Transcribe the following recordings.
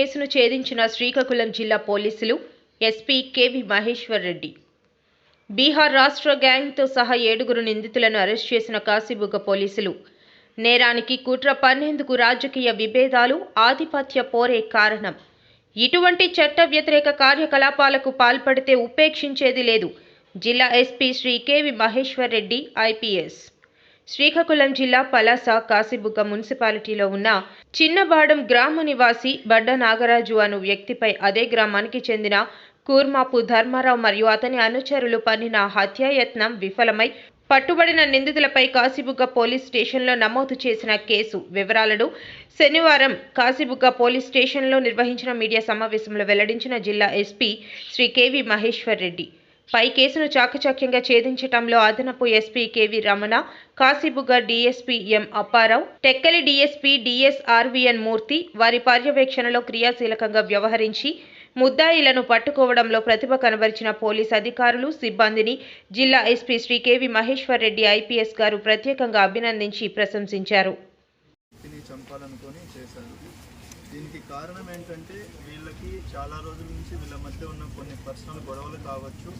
కేసును ఛేదించిన శ్రీకాకుళం జిల్లా పోలీసులు ఎస్పీ కేవి మహేశ్వర్ రెడ్డి. బీహార్ రాష్ట్ర గ్యాంగ్తో సహా ఏడుగురు నిందితులను అరెస్ట్ చేసిన కాశీబుగ్గ పోలీసులు. నేరానికి కుట్ర పన్నేందుకు రాజకీయ విభేదాలు ఆధిపత్య పోరే కారణం. ఇటువంటి చట్ట వ్యతిరేక కార్యకలాపాలకు పాల్పడితే ఉపేక్షించేది లేదు జిల్లా SP Shri KV Maheshwar Reddy IPS. Srikakulam జిల్లా పలాస కాశీబుగ్గ మున్సిపాలిటీలో ఉన్న చిన్నబాడం గ్రామ నివాసి బడ్డ నాగరాజు అను వ్యక్తిపై అదే గ్రామానికి చెందిన కూర్మాపు ధర్మారావు మరియు అతని అనుచరులు పన్నిన హత్యాయత్నం విఫలమై పట్టుబడిన నిందితులపై కాశీబుగ్గ పోలీస్ స్టేషన్లో నమోదు చేసిన కేసు వివరాలను శనివారం కాశీబుగ్గ పోలీస్ స్టేషన్లో నిర్వహించిన మీడియా సమావేశంలో వెల్లడించిన జిల్లా ఎస్పీ శ్రీ కేవి మహేశ్వర్ రెడ్డి. పై కేసును చాకచక్యంగా ఛేదించటంలో అదనపు SP KV Ramana Kasibugga DSP M Apparao Tekkali DSP DSRVN Murthy వారి పర్యవేక్షణలో క్రియాశీలకంగా వ్యవహరించి ముద్దాయిలను పట్టుకోవడంలో ప్రతిభ కనబరిచిన పోలీస్ అధికారులు సిబ్బందిని జిల్లా SP Shri KV Maheshwar Reddy IPS గారు ప్రత్యేకంగా అభినందించి ప్రశంసించారు. దీనికి కారణం ఏంటంటే చాలా రోజుల నుంచి వీళ్ళ మధ్య ఉన్న కొన్ని పర్సనల్ గొడవలు కావచ్చు.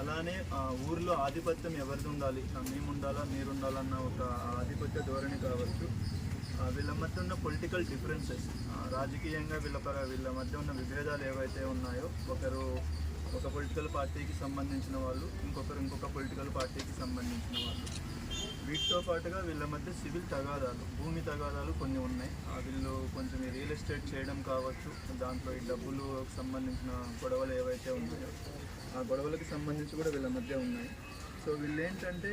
అలానే ఆ, ఊర్లో ఆధిపత్యం ఎవరిది ఉండాలి? మేము ఉండాలా మీరు ఉండాలన్న ఒక ఆధిపత్య ధోరణి కావచ్చు. వీళ్ళ మధ్య ఉన్న పొలిటికల్ డిఫరెన్సెస్ రాజకీయంగా వీళ్ళ వీళ్ళ మధ్య ఉన్న విభేదాలు ఏవైతే ఉన్నాయో ఒకరు ఒక పొలిటికల్ పార్టీకి సంబంధించిన వాళ్ళు ఇంకొకరు ఇంకొక పొలిటికల్ పార్టీకి సంబంధించిన వాళ్ళు. వీటితో పాటుగా వీళ్ళ మధ్య సివిల్ తగాదాలు భూమి తగాదాలు కొన్ని ఉన్నాయి. ఆ వీళ్ళు కొంచెం రియల్ ఎస్టేట్ చేయడం కావచ్చు దాంట్లో ఈ డబ్బులు సంబంధించిన గొడవలు ఏవైతే ఉన్నాయో ఆ గొడవలకు సంబంధించి కూడా వీళ్ళ మధ్య ఉన్నాయి. సో వీళ్ళు ఏంటంటే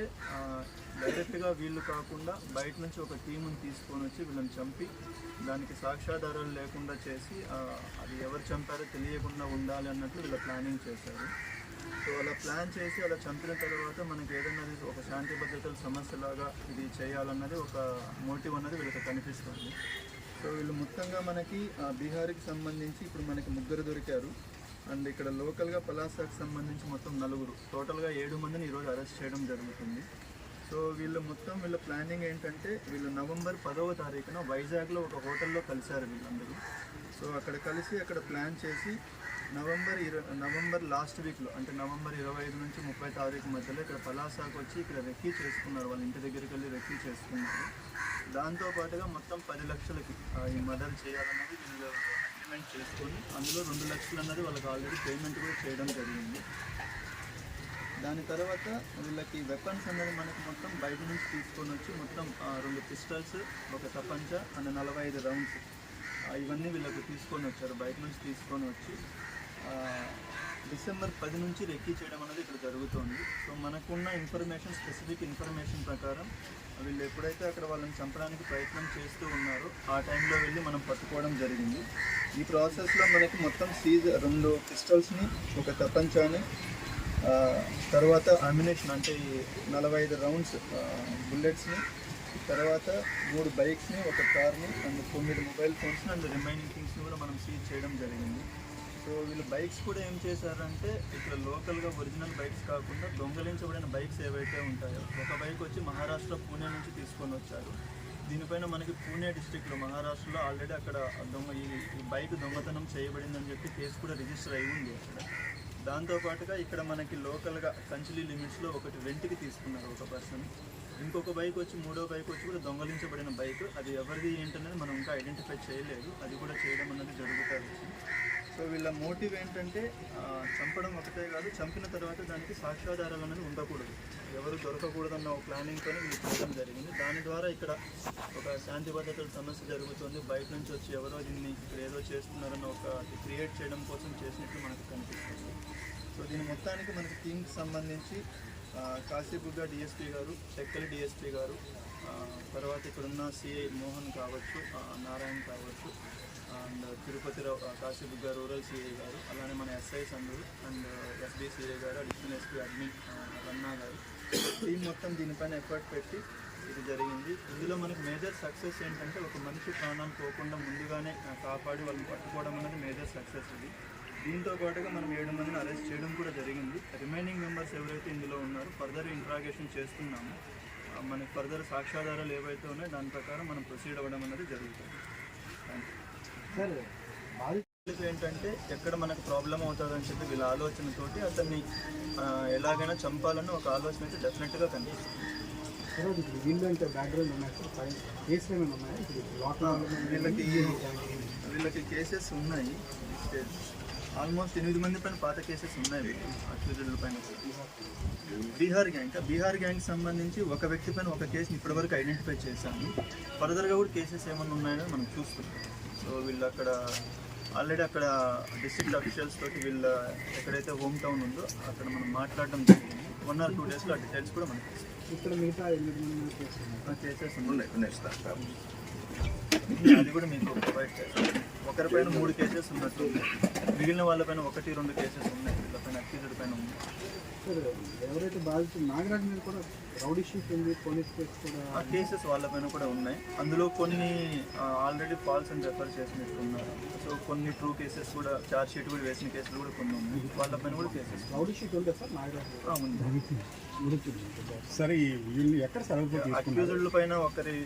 డైరెక్ట్గా వీళ్ళు కాకుండా బయట నుంచి ఒక టీముని తీసుకొని వచ్చి వీళ్ళని చంపి దానికి సాక్ష్యాధారాలు లేకుండా చేసి అది ఎవరు చంపారో తెలియకుండా ఉండాలి అన్నట్లు వీళ్ళ ప్లానింగ్ చేశారు. సో అలా ప్లాన్ చేసి అలా చంపిన తర్వాత మనకి ఏదైనా ఒక శాంతి భద్రతల సమస్యలాగా ఇది చేయాలన్నది ఒక మోటివ్ అన్నది వీళ్ళకి కనిపిస్తుంది. సో వీళ్ళు మొత్తంగా మనకి బీహార్కి సంబంధించి ఇప్పుడు మనకి ముగ్గురు దొరికారు. అండ్ ఇక్కడ లోకల్గా పలాసాకు సంబంధించి మొత్తం నలుగురు. టోటల్గా ఏడు మందిని ఈరోజు అరెస్ట్ చేయడం జరుగుతుంది. సో వీళ్ళు మొత్తం వీళ్ళ ప్లానింగ్ ఏంటంటే వీళ్ళు నవంబర్ పదవ తారీఖున వైజాగ్లో ఒక హోటల్లో కలిశారు వీళ్ళందరూ. సో అక్కడ కలిసి అక్కడ ప్లాన్ చేసి నవంబర్ ఇరవై నవంబర్ లాస్ట్ వీక్లో అంటే నవంబర్ ఇరవై ఐదు నుంచి ముప్పై తారీఖు మధ్యలో ఇక్కడ పలాసాకు వచ్చి ఇక్కడ రెక్కీ చేసుకున్నారు వాళ్ళ ఇంటి దగ్గరికి వెళ్ళి రెక్కీ చేసుకున్నారు. దాంతో పాటుగా మొత్తం పది లక్షలకి ఈ మదర్ చేయాలన్నది వీళ్ళు అగ్రిమెంట్ చేసుకొని అందులో రెండు లక్షలు అన్నది వాళ్ళకి ఆల్రెడీ పేమెంట్ కూడా చేయడం జరిగింది. దాని తర్వాత వీళ్ళకి వెపన్స్ అనేది మనకి మొత్తం బయట నుంచి తీసుకొని వచ్చి మొత్తం రెండు పిస్టల్స్ ఒక తపంచ అండ్ నలభై ఐదు రౌండ్స్ ఇవన్నీ వీళ్ళకి తీసుకొని వచ్చారు బయట నుంచి తీసుకొని వచ్చి. డిసెంబర్ పది నుంచి రెక్కీ చేయడం అనేది ఇక్కడ జరుగుతోంది. సో మనకున్న ఇన్ఫర్మేషన్ స్పెసిఫిక్ ఇన్ఫర్మేషన్ ప్రకారం వీళ్ళు ఎప్పుడైతే అక్కడ వాళ్ళని చంపడానికి ప్రయత్నం చేస్తూ ఉన్నారో ఆ టైంలో వెళ్ళి మనం పట్టుకోవడం జరిగింది. ఈ ప్రాసెస్లో మనకి మొత్తం సీజ్ రెండు పిస్టల్స్ని ఒక తపంచాని తర్వాత అమ్యునేషన్ అంటే నలభై ఐదు రౌండ్స్ బుల్లెట్స్ని తర్వాత మూడు బైక్స్ని ఒక కార్ని అండ్ తొమ్మిది మొబైల్ ఫోన్స్ని అండ్ రిమైనింగ్ థింగ్స్ని కూడా మనం సీజ్ చేయడం జరిగింది. సో వీళ్ళు బైక్స్ కూడా ఏం చేశారంటే ఇక్కడ లోకల్గా ఒరిజినల్ బైక్స్ కాకుండా దొంగలించబడిన బైక్స్ ఏవైతే ఉంటాయో ఒక బైక్ వచ్చి మహారాష్ట్ర పూణే నుంచి తీసుకొని వచ్చారు. దీనిపైన మనకి పూణే డిస్టిక్లో మహారాష్ట్రలో ఆల్రెడీ అక్కడ దొంగ ఈ ఈ బైక్ దొంగతనం చేయబడిందని చెప్పి కేసు కూడా రిజిస్టర్ అయి ఉంది అక్కడ. దాంతోపాటుగా ఇక్కడ మనకి లోకల్గా కంచిలి లిమిట్స్లో ఒకటి రెంట్కి తీసుకున్నారు ఒక పర్సన్. ఇంకొక బైక్ వచ్చి మూడో బైక్ వచ్చి కూడా దొంగలించబడిన బైక్. అది ఎవరిది ఏంటనేది మనం ఇంకా ఐడెంటిఫై చేయలేదు. అది కూడా చేయడం అన్నది జరుగుతుంది. సో వీళ్ళ మోటివ్ ఏంటంటే చంపడం ఒకటే కాదు చంపిన తర్వాత దానికి సాక్ష్యాధారాలు అనేది ఉండకూడదు. ఎవరు దొరకకూడదన్న ఒక ప్లానింగ్తో వీళ్ళు చేయడం జరిగింది. దాని ద్వారా ఇక్కడ ఒక శాంతి భద్రతల సమస్య జరుగుతుంది. బయట నుంచి వచ్చి ఎవరో దీన్ని ఇక్కడ ఏదో చేస్తున్నారన్న ఒక క్రియేట్ చేయడం కోసం చేసినట్టు మనకు కనిపిస్తుంది. సో దీని మొత్తానికి మనకి థీమ్కి సంబంధించి ఆ, డిఎస్పీ గారు చెక్కలి డిఎస్పీ గారు తర్వాత ఇక్కడున్న సిఐ మోహన్ కావచ్చు నారాయణ కావచ్చు అండ్ తిరుపతిరావు ఆ, గారు రూరల్ సిఐ గారు అలానే మన ఎస్ఐస్ అందరూ అండ్ ఎస్బీ సిఐ గారు అడిషనల్ ఎస్పీ అడ్మిన్ రన్నా గారు. టీం మొత్తం దీనిపైన ఎఫర్ట్ పెట్టి ఇది జరిగింది. ఇందులో మనకి మేజర్ సక్సెస్ ఏంటంటే ఒక మనిషి ప్రాణాలు పోకుండా ముందుగానే కాపాడి వాళ్ళని పట్టుకోవడం అనేది మేజర్ సక్సెస్ ఇది. దీంతో పాటుగా మనం ఏడు మందిని అరెస్ట్ చేయడం కూడా జరిగింది. రిమైనింగ్ మెంబర్స్ ఎవరైతే ఇందులో ఉన్నారో ఫర్దర్ ఇంట్రాగేషన్ చేస్తున్నాము. మనకి ఫర్దర్ సాక్ష్యాధారాలు ఏవైతే ఉన్నాయో దాని ప్రకారం మనం ప్రొసీడ్ అవ్వడం అనేది జరుగుతుంది. థ్యాంక్ యూ ఏంటంటే ఎక్కడ మనకు ప్రాబ్లం అవుతుందని చెప్పి వీళ్ళ ఆలోచనతోటి అతన్ని ఎలాగైనా చంపాలని ఒక ఆలోచన అయితే డెఫినెట్గా కనిపిస్తుంది. తర్వాత ఇప్పుడు వీళ్ళు అంటే బ్యాక్గ్రౌండ్ ఉన్నాయి కేసులు ఏమైనా ఉన్నాయా? వీళ్ళకి వీళ్ళకి కేసెస్ ఉన్నాయి ఆల్మోస్ట్ ఎనిమిది మంది పైన పాత కేసెస్ ఉన్నాయి. అక్యూజుల పైన. బీహార్ గ్యాంగ్. బీహార్ గ్యాంగ్ సంబంధించి ఒక వ్యక్తి పైన ఒక కేసుని ఇప్పటివరకు ఐడెంటిఫై చేశాము. ఫర్దర్గా కూడా కేసెస్ ఏమైనా ఉన్నాయని మనం చూస్తున్నాం. సో వీళ్ళు అక్కడ ఆల్రెడీ అక్కడ డిస్ట్రిక్ట్ అఫీషియల్స్ తోటి వీళ్ళ ఎక్కడైతే హోమ్ టౌన్ ఉందో అక్కడ మనం మాట్లాడడం జరిగింది. వన్ ఆర్ టూ డేస్లో ఆ డీటెయిల్స్ కూడా మనకి. ఇక్కడ మిగతా ఎనిమిది మంది కేసులు ఉన్నాయి. ఆ కేసెస్ ఉన్నాయి. అది కూడా మీకు ప్రొవైడ్ చేస్తాం. ఒకరిపైన మూడు కేసెస్ ఉన్నట్టు మిగిలిన వాళ్ళపైన ఒకటి రెండు కేసెస్ ఉన్నాయి. వీళ్ళపైన అక్యూజ్డ్ పైన ఉంది. సార్ ఎవరైతే బాధితులు నాగరాజ్ మీద కూడా రౌడీ షీట్ ఉంది పోలీస్ కేసు కూడా ఆ కేసెస్ వాళ్ళపైన కూడా ఉన్నాయి. అందులో కొన్ని ఆల్రెడీ ఫాల్స్ అని రెఫర్ చేసినట్టు ఉన్నారు సో కొన్ని ట్రూ కేసెస్ కూడా చార్జ్ షీట్ కూడా వేసిన కేసులు కూడా కొన్ని ఉన్నాయి. వాళ్ళపైన కూడా కేసెస్ రౌడీ షీట్ ఉందా సార్ నాగరాజ్ ఉంది. సరే వీళ్ళు ఎక్కడ తీసుకున్నారు అక్యూజ్డ్ పైన ఒకరి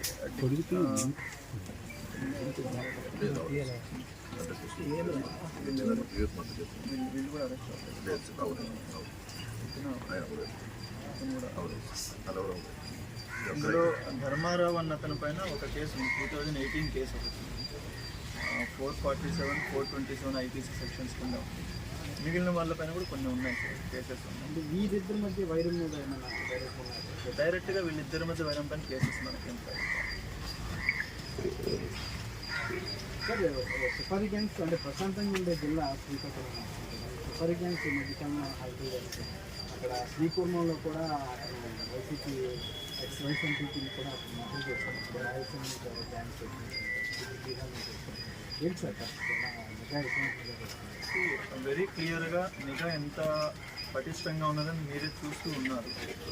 ఇందులో ధర్మారావు అన్న అతని పైన ఒక కేసు ఉంది. టూ థౌజండ్ ఎయిటీన్ కేసు ఒకటి. Four forty seven four twenty seven IPC sections కింద ఉంది. మిగిలిన వాళ్ళపైన కూడా కొన్ని ఉన్నాయి కేసెస్ ఉన్నాయి. అంటే వీరిద్దరి మధ్య వైరం మీద డైరెక్ట్గా వీళ్ళిద్దరి మధ్య వైరం పైన కేసెస్ మనకి ఉంటాయి సార్ సుపారీ గ్యాంగ్స్ అంటే ప్రశాంతంగా ఉండే జిల్లా శ్రీకాకుళం. సుపారీ గ్యాంగ్స్ ఈ మధ్యకాలంలో హైదరాబాద్ జరిగాయి. అక్కడ శ్రీకూర్మంలో కూడా వైసీపీ ఎక్స్ వైస్ ఎంపీని కూడా మద్దతు చేశారు రాయలసీమ గ్యాంగ్స్ ఏంటి సార్ నిఘా వెరీ క్లియర్గా నిఘా ఎంత పటిష్టంగా ఉన్నదని మీరే చూస్తూ ఉన్నారు.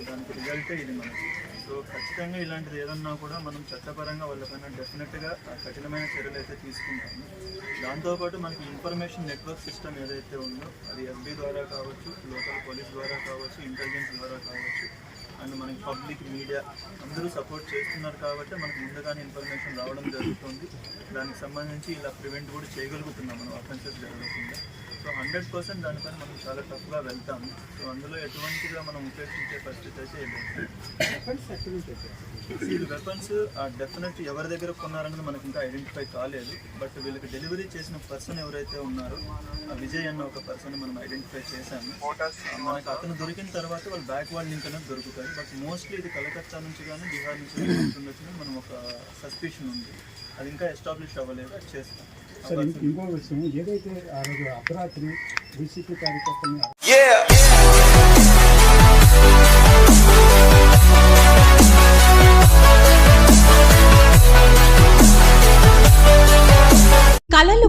దానికి రిజల్టే ఇది మనకి. సో ఖచ్చితంగా ఇలాంటిది ఏదన్నా కూడా మనం చట్టపరంగా వాళ్ళపైన డెఫినెట్గా కఠినమైన చర్యలు అయితే తీసుకుంటాము. దాంతోపాటు మనకి ఇన్ఫర్మేషన్ నెట్వర్క్ సిస్టమ్ ఏదైతే ఉందో అది ఎఫ్బీ ద్వారా కావచ్చు లోకల్ పోలీస్ ద్వారా కావచ్చు ఇంటెలిజెన్స్ ద్వారా కావచ్చు అండ్ మనకి పబ్లిక్ మీడియా అందరూ సపోర్ట్ చేస్తున్నారు కాబట్టి మనకు ముందుగానే ఇన్ఫర్మేషన్ రావడం జరుగుతుంది. దానికి సంబంధించి ఇలా ప్రివెంట్ కూడా చేయగలుగుతున్నాం మనం అఫెన్సెస్ జరగకుండా. సో హండ్రెడ్ పర్సెంట్ దానిపైన మనం చాలా టఫ్గా వెళ్తాము సో అందులో ఎటువంటిగా మనం ఉపేక్షించే పరిస్థితి అయితే ఈ వెపన్స్ డెఫినెట్ ఎవరి దగ్గర కొన్నారన్నది మనకి ఇంకా ఐడెంటిఫై కాలేదు. బట్ వీళ్ళకి డెలివరీ చేసిన పర్సన్ ఎవరైతే ఉన్నారో ఆ విజయ్ అన్న ఒక పర్సన్ మనం ఐడెంటిఫై చేశాము. మనకు అతను దొరికిన తర్వాత వాళ్ళ బ్యాక్ వార్డ్ లింక్ అనేది దొరుకుతాయి. బట్ మోస్ట్లీ ఇది కలకత్తా నుంచి కానీ బీహార్ నుంచి కానీ మనం ఒక సస్పిషన్ ఉంది. అది ఇంకా ఎస్టాబ్లిష్ అవ్వలేదు అది చేస్తాం. సరే ఇంకో- విషయం ఏదైతే ఆ రోజు అర్ధరాత్రి వైసీపీ కార్యకర్తని